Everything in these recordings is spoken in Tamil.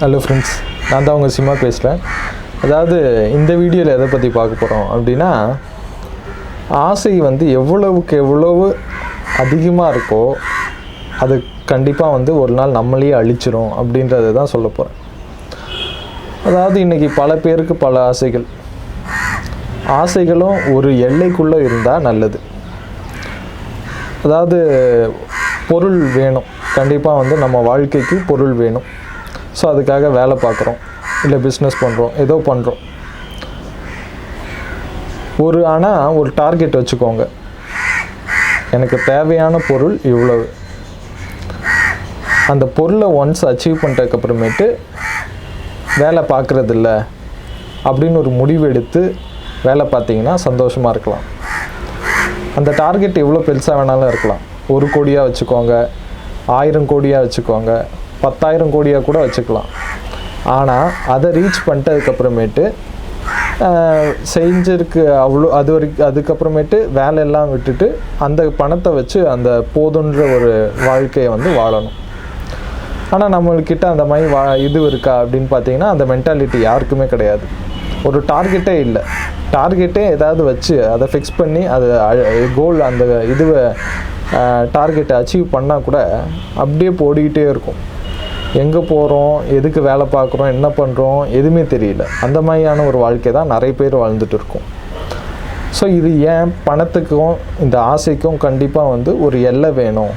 ஹலோ ஃப்ரெண்ட்ஸ் நான் தான் உங்கள் சிம்மா பேசுகிறேன் அதாவது இந்த வீடியோவில் எதை பற்றி பார்க்க போகிறோம் அப்படின்னா ஆசை வந்து எவ்வளவுக்கு எவ்வளவு அதிகமாக இருக்கோ அது கண்டிப்பாக வந்து ஒரு நாள் நம்மளையே அழிச்சிரும் அப்படின்றத தான் சொல்ல போகிறேன் அதாவது இன்றைக்கி பல பேருக்கு பல ஆசைகள். ஆசைகளும் ஒரு எல்லைக்குள்ளே இருந்தால் நல்லது. அதாவது பொருள் வேணும். கண்டிப்பாக வந்து நம்ம வாழ்க்கைக்கு பொருள் வேணும். ஸோ அதுக்காக வேலை பார்க்குறோம். இல்லை பிஸ்னஸ் பண்ணுறோம் ஏதோ பண்ணுறோம் ஒரு ஆனால் ஒரு டார்கெட் வச்சுக்கோங்க. எனக்கு தேவையான பொருள் இவ்வளவு. அந்த பொருளை ஒன்ஸ் அச்சீவ் பண்ணிட்டதுக்கப்புறமேட்டு வேலை பார்க்குறதில்ல அப்படின்னு ஒரு முடிவு எடுத்து வேலை பார்த்தீங்கன்னா சந்தோஷமாக இருக்கலாம். அந்த டார்கெட் எவ்வளோ பெருசாக வேணாலும் இருக்கலாம். ஒரு கோடியாக வச்சுக்கோங்க. ஆயிரம் கோடியாக வச்சுக்கோங்க. பத்தாயிரம் கோடியாக கூட வச்சுக்கலாம். ஆனால் அதை ரீச் பண்ணிட்டதுக்கப்புறமேட்டு செஞ்சிருக்கு அவ்வளோ அது வரைக்கும் அதுக்கப்புறமேட்டு வேலையெல்லாம் விட்டுட்டு அந்த பணத்தை வச்சு அந்த போதுன்ற ஒரு வாழ்க்கையை வந்து வாழணும். ஆனால் நம்மள்கிட்ட அந்த மாதிரி வா இது இருக்கா அப்படின்னு பார்த்தீங்கன்னா அந்த மென்டாலிட்டி யாருக்குமே கிடையாது. ஒரு டார்கெட்டே இல்லை. டார்கெட்டே ஏதாவது வச்சு அதை ஃபிக்ஸ் பண்ணி அது கோல் அந்த இதுவை டார்கெட்டை அச்சீவ் பண்ணால் கூட அப்படியே போடிக்கிட்டே இருக்கும். எங்கே போகிறோம் எதுக்கு வேலை பார்க்குறோம்? என்ன பண்ணுறோம் எதுவுமே தெரியல. அந்த மாதிரியான ஒரு வாழ்க்கை தான் நிறைய பேர் வாழ்ந்துட்டு இருக்கோம். ஸோ இது ஏன் பணத்துக்கும் இந்த ஆசைக்கும் கண்டிப்பாக வந்து ஒரு எல்லை வேணும்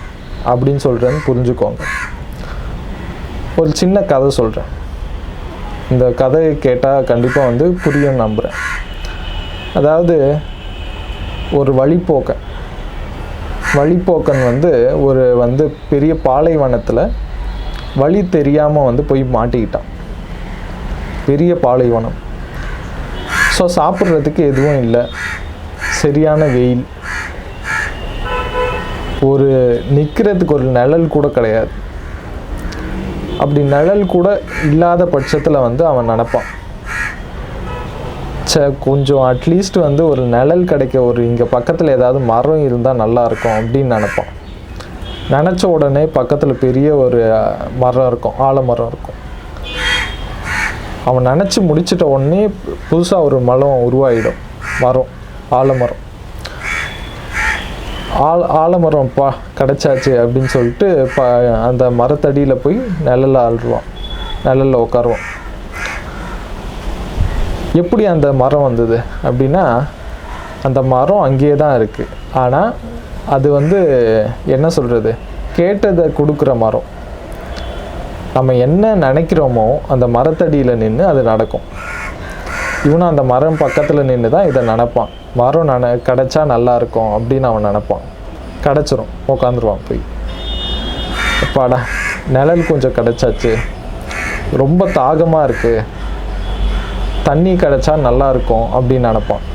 அப்படின்னு சொல்கிறேன்னு புரிஞ்சுக்கோங்க. ஒரு சின்ன கதை சொல்கிறேன் இந்த கதையை கேட்டால் கண்டிப்பாக வந்து புரியும் நம்புகிறேன் அதாவது ஒரு வழிப்போக்கன். வழிப்போக்கன் வந்து ஒரு வந்து பெரிய பாலைவனத்தில் வழி தெரியாமல் வந்து போய் மாட்டிக்கிட்டான். பெரிய பாலைவனம். ஸோ சாப்பிட்றதுக்கு எதுவும் இல்லை. சரியான வெயில். ஒரு நிற்கிறதுக்கு ஒரு நிழல் கூட கிடையாது. அப்படி நிழல் கூட இல்லாத பட்சத்தில் வந்து அவன் நினப்பான். சே கொஞ்சம் அட்லீஸ்ட் வந்து ஒரு நிழல் கிடைக்க ஒரு இங்கே பக்கத்தில் ஏதாவது மரம் இருந்தால் நல்லாயிருக்கும் அப்படின்னு நினப்பான். நினச்ச உடனே பக்கத்தில் பெரிய ஒரு மரம் இருக்கும். ஆலமரம் இருக்கும். அவன் நினச்சி முடிச்சிட்ட உடனே புதுசாக ஒரு மரம். உருவாகிடும் மரம். ஆலமரம் ஆல் ஆலமரம் பா கிடச்சாச்சு அப்படின்னு சொல்லிட்டு ப அந்த மரத்தடியில் போய் நிழலில் ஆள்ருவான். நிழலில் உட்காருவான் எப்படி அந்த மரம் வந்தது அப்படின்னா அந்த மரம் அங்கேயே தான் இருக்குது ஆனால் அது வந்து என்ன சொல்கிறது கேட்டதை கொடுக்குற மரம். நம்ம என்ன நினைக்கிறோமோ அந்த மரத்தடியில் நின்று அது நடக்கும். இவனும் அந்த மரம் பக்கத்தில் நின்று தான் இதை நினப்பான். மரம் நன கிடச்சா நல்லா இருக்கும் அப்படின்னு அவன் நினப்பான். கிடச்சிரும். உட்காந்துருவான் போய். அப்பாடா நிழல் கொஞ்சம் கிடச்சாச்சு. ரொம்ப தாகமாக இருக்குது தண்ணி கிடச்சா நல்லாயிருக்கும் அப்படின்னு நினப்பான்.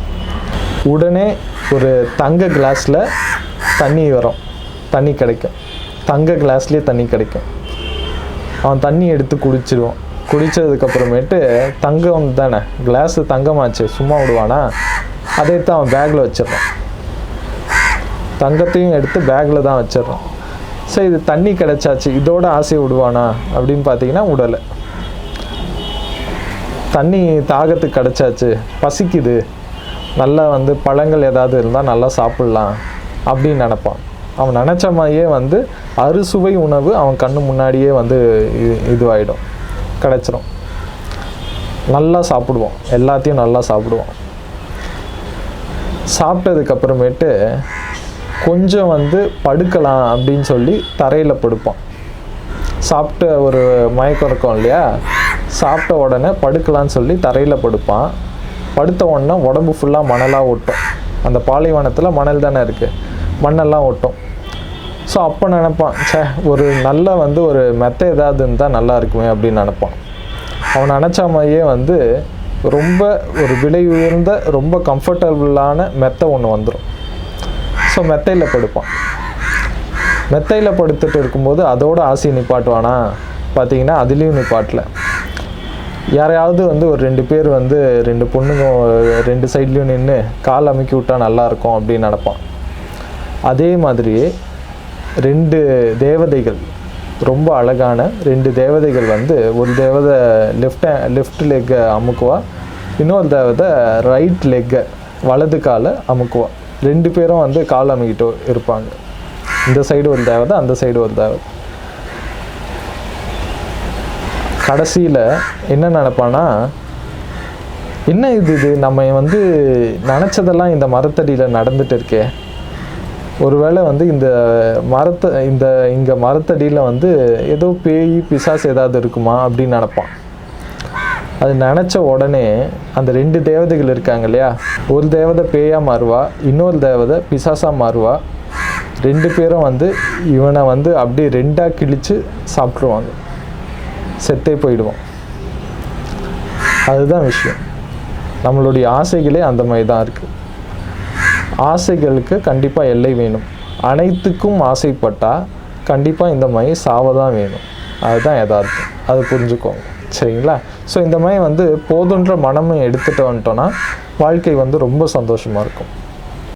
உடனே ஒரு தங்க கிளாஸில் தண்ணி வரும். தண்ணி கிடைக்கும். தங்க கிளாஸ்லேயே தண்ணி கிடைக்கும். அவன் தண்ணி எடுத்து குடிச்சிடுவான் குடித்ததுக்கப்புறமேட்டு தங்கம் தானே? கிளாஸு தங்கமாச்சு சும்மா விடுவானா? அதை எடுத்து அவன் பேக்கில் வச்சிடறான். தங்கத்தையும் எடுத்து பேக்கில் தான் வச்சிடறான். சரி இது தண்ணி கிடைச்சாச்சு இதோட ஆசையை விடுவானா? அப்படின்னு பார்த்தீங்கன்னா விடலை. தண்ணி தாகத்துக்கு கிடச்சாச்சு. பசிக்குது. நல்லா வந்து பழங்கள் ஏதாவது இருந்தால் நல்லா சாப்பிட்லாம். அப்படின்னு நினப்பான். அவன் நினச்ச மாதிரியே வந்து அறுசுவை உணவு அவன் கண்ணு முன்னாடியே வந்து இது இதுவாகிடும் கிடச்சிரும். நல்லா சாப்பிடுவோம் எல்லாத்தையும் நல்லா சாப்பிடுவான். சாப்பிட்டதுக்கப்புறமேட்டு கொஞ்சம் வந்து படுக்கலாம் அப்படின்னு சொல்லி தரையில் படுப்பான். சாப்பிட்ட ஒரு மயக்கம் இருக்கும் இல்லையா? சாப்பிட்ட உடனே படுக்கலான்னு சொல்லி தரையில் படுப்பான். படுத்த உடனே உடம்பு ஃபுல்லாக மணலாக ஒட்டும். அந்த பாலைவனத்தில் மணல் தானே இருக்குது மண்ணெல்லாம் ஒட்டும். ஸோ அப்போ நினப்பான் ச்சே ஒரு நல்ல வந்து ஒரு மெத்தை ஏதாவது இருந்தால் நல்லா இருக்குமே அப்படின்னு நினப்பான். அவன் நினச்ச மாதிரியே வந்து ரொம்ப ஒரு விலை உயர்ந்த ரொம்ப கம்ஃபர்டபுளான மெத்தை ஒன்று வந்துடும் ஸோ மெத்தையில் படுப்பான். மெத்தையில் படுத்துட்டு இருக்கும்போது அதோட ஆசையை நிப்பாட்டுவானா? பார்த்தீங்கன்னா அதுலேயும் நிப்பாட்டல. யாரையாவது வந்து ஒரு ரெண்டு பேர் வந்து ரெண்டு பொண்ணுங்க ரெண்டு சைட்லேயும் நின்று கால் அமுக்கி விட்டால் நல்லாயிருக்கும் அப்படின்னு நினப்பான். அதே மாதிரியே ரெண்டு தேவதைகள் ரொம்ப அழகான ரெண்டு தேவதைகள் வந்து ஒரு தேவதை லெஃப்ட் லெஃப்ட் லெக்கை அமுக்குவா இன்னொரு தேவதை ரைட் லெக்கை வலது காலை அமுக்குவா. ரெண்டு பேரும் வந்து கால் அமுக்கிட்டு இருப்பாங்க. இந்த சைடு ஒரு தேவதை அந்த சைடு ஒரு தேவதை. கடைசியில் என்ன நினப்பானா என்ன இது இது? நம்ம வந்து நினச்சதெல்லாம் இந்த மரத்தடியில் நடந்துட்டு இருக்கே. ஒருவேளை வந்து இந்த மரத்தை இந்த இங்கே மரத்தடியில் வந்து ஏதோ பேய் பிசாசு ஏதாவது இருக்குமா அப்படின்னு நினப்பான். அது நினச்ச உடனே அந்த ரெண்டு தேவதைகள் இருக்காங்க இல்லையா? ஒரு தேவதை பேயாக மாறுவா இன்னொரு தேவதை பிசாசாக மாறுவா. ரெண்டு பேரும் வந்து இவனை வந்து அப்படியே ரெண்டாக கிழித்து சாப்பிட்ருவாங்க செத்தே போயிடுவான். அதுதான் விஷயம். நம்மளுடைய ஆசைகளே அந்த மாதிரி தான் இருக்குது ஆசைகளுக்கு கண்டிப்பாக எல்லை வேணும். அனைத்துக்கும் ஆசைப்பட்டால் கண்டிப்பாக இந்த மாதிரி சாவதான் வேணும். அதுதான் எதார்த்தம் அது புரிஞ்சுக்கோங்க. சரிங்களா? ஸோ இந்த மாதிரி வந்து போதுன்ற மனமும் எடுத்துகிட்டு வந்துட்டோன்னா வாழ்க்கை வந்து ரொம்ப சந்தோஷமாக இருக்கும்.